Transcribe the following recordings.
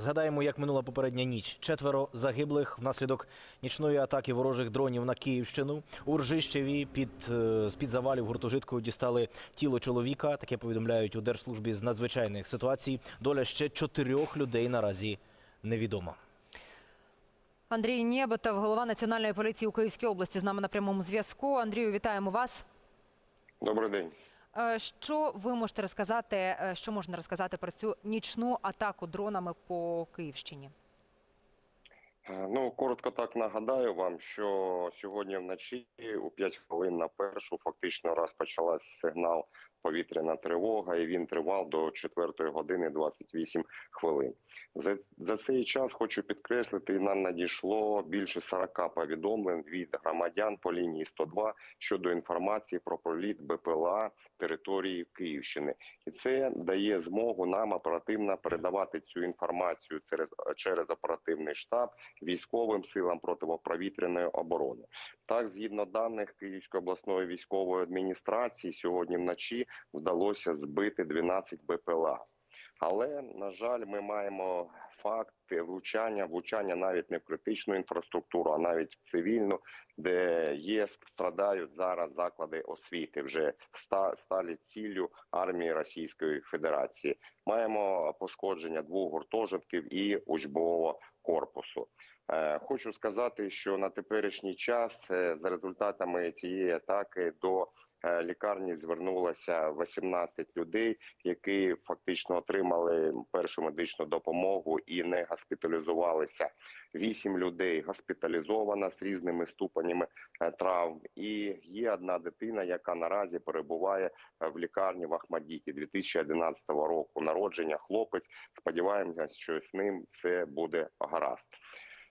Згадаємо, як минула попередня ніч. Четверо загиблих внаслідок нічної атаки ворожих дронів на Київщину. У Ржищеві під е, з-під завалів гуртожитку дістали тіло чоловіка. Таке повідомляють у Держслужбі з надзвичайних ситуацій. Доля ще чотирьох людей наразі невідома. Андрій Нєботов, голова національної поліції у Київській області, з нами на прямому зв'язку. Андрію, вітаємо вас. Добрий день. Е, Що ви можете розказати? е, Що можна розказати про цю нічну атаку дронами по Київщині? Е, Ну, коротко так нагадаю вам, що сьогодні вночі у 5 хвилин на першу фактично розпочалась сигнал повітряна тривога, і він тривав до 4 години 28 хвилин. За, за цей час хочу підкреслити, нам надійшло більше 40 повідомлень від громадян по лінії 102 щодо інформації про проліт БПЛА території Київщини, і це дає змогу нам оперативно передавати цю інформацію через, через оперативний штаб військовим силам протиповітряної оборони. Так, згідно даних Київської обласної військової адміністрації, сьогодні вночі вдалося збити 12 БПЛА. Але на жаль, ми маємо факти влучання, влучання навіть не в критичну інфраструктуру, а навіть в цивільну, де є страдають зараз заклади освіти, вже ста, стали ціллю армії Російської Федерації. Маємо пошкодження двох гуртожитків і учбового корпусу. Е, Хочу сказати, що на теперішній час е, за результатами цієї атаки до лікарні звернулося 18 людей, які фактично отримали першу медичну допомогу і не госпіталізувалися. Вісім людей госпіталізовано з різними ступенями е, травм. І є одна дитина, яка наразі перебуває е, в лікарні в Ахмадіті 2011 року народження. Хлопець. Сподіваємося, що з ним все буде гаразд.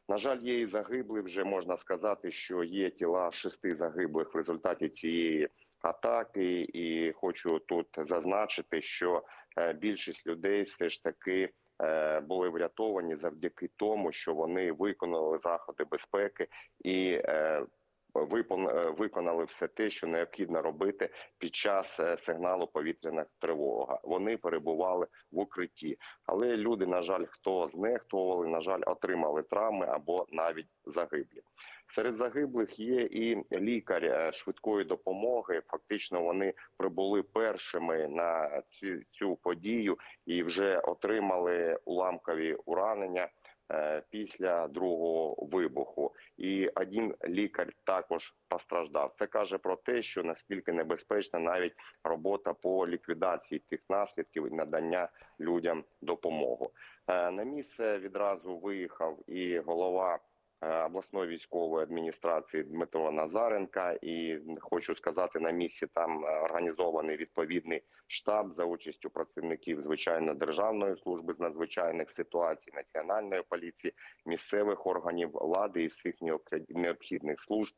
На жаль, є і загиблі. Вже можна сказати, що є тіла шести загиблих в результаті цієї атаки. І хочу тут зазначити, що е, більшість людей все ж таки е, були врятовані завдяки тому, що вони виконали заходи безпеки і е, виконали все те, що необхідно робити під час е, сигналу повітряна тривога. Вони перебували в укритті, але люди, на жаль, хто знехтували, на жаль, отримали травми або навіть загиблі. Серед загиблих є і лікар е, швидкої допомоги. Фактично, вони прибули першими на цю, цю подію і вже отримали уламкові уранення е, після другого вибуху. І один лікар також постраждав. Це каже про те, що наскільки небезпечна навіть робота по ліквідації тих наслідків і надання людям допомогу. Е, На місце відразу виїхав і голова е, обласної військової адміністрації Дмитро Назаренка. І хочу сказати, на місці там е, організований відповідний штаб за участю працівників звичайно державної служби з надзвичайних ситуацій, національної поліції, місцевих органів влади і всіх необхід- необхідних служб.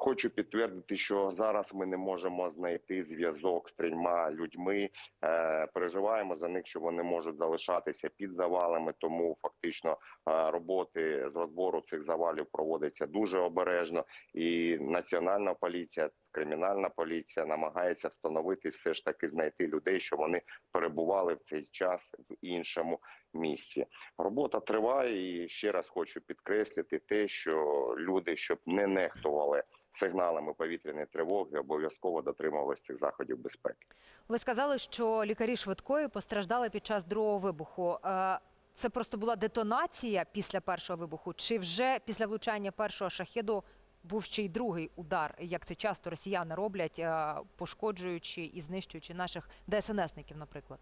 Хочу підтвердити, що зараз ми не можемо знайти зв'язок з трьома людьми. Е, переживаємо за них, що вони можуть залишатися під завалами. Тому фактично е, роботи з розбору цих завалів проводиться дуже обережно. І національна поліція, кримінальна поліція намагається встановити все ж таки знайти людей, що вони перебували в цей час в іншому місці. Робота триває, і ще раз хочу підкреслити те, що люди, щоб не нехтували сигналами повітряної тривоги, обов'язково дотримувалися цих заходів безпеки. Ви сказали, що лікарі швидкої постраждали під час другого вибуху. Е, Це просто була детонація після першого вибуху, чи вже після влучання першого шахеду був ще й другий удар, як це часто росіяни роблять, е, пошкоджуючи і знищуючи наших ДСНСників, наприклад?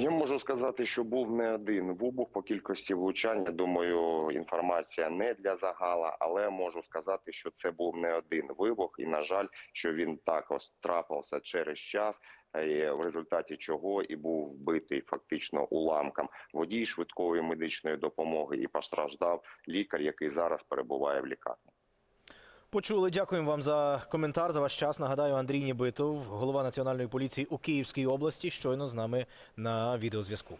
Я можу сказати, що був не один вибух по кількості влучання. Думаю, інформація не для загала, але можу сказати, що це був не один вибух, і на жаль, що він також трапився через час. е, В результаті чого і був вбитий фактично уламком водій швидкої медичної допомоги і постраждав лікар, який зараз перебуває в лікарні. Почули. Дякуємо вам за коментар, за ваш час. Нагадаю, Андрій Нібитов, голова національної поліції у Київській області, щойно з нами на відеозв'язку.